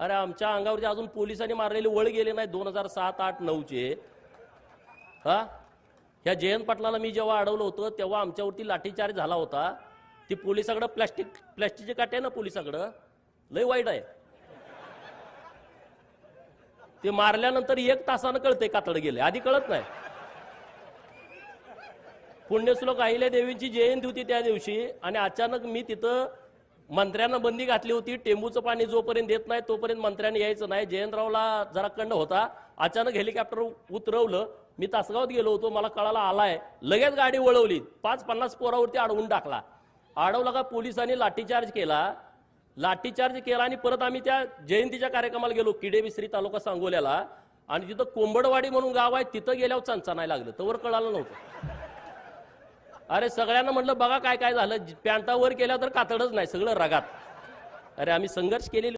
अरे आमच्या अंगावरती अजून पोलिसांनी मारलेले वळ गेले नाही दोन हजार सात आठ नऊचे. हा? ह्या जयंत पाटलाला मी जेव्हा अडवलं होतं तेव्हा आमच्यावरती लाठीचार्ज झाला होता. ती पोलिसाकडं प्लॅस्टिक प्लॅस्टिकचे काटे ना पोलिसाकडं? लय वाईट आहे. ते मारल्यानंतर एक तासानं कळते कातड गेले. आधी कळत नाही. पुण्यश्लोक अहिल्या देवींची जयंती होती त्या दिवशी आणि अचानक मी तिथं मंत्र्यांना बंदी घातली होती टेंबूचं पाणी जोपर्यंत देत नाही तोपर्यंत मंत्र्यांनी यायचं नाही. जयंतरावला जरा कंड होता. अचानक हेलिकॉप्टर उतरवलं. मी तासगावात गेलो होतो. मला कळाला आलाय. लगेच गाडी वळवली. पाच पन्नास पोरावरती अडवून टाकला. अडवला का पोलिसांनी लाठीचार्ज केला? लाठीचार्ज केला आणि परत आम्ही त्या जयंतीच्या कार्यक्रमाला गेलो किडे मिश्री तालुका सांगोल्याला. आणि तिथं कोंबडवाडी म्हणून गाव आहे तिथं गेल्यावर चांचा नाही लागलं. तवर कळालं नव्हतं. अरे सगळ्यांना म्हटलं बघा काय काय झालं. पॅन्टावर केल्या तर कातडच नाही सगळं रगात. अरे आम्ही संघर्ष केलेली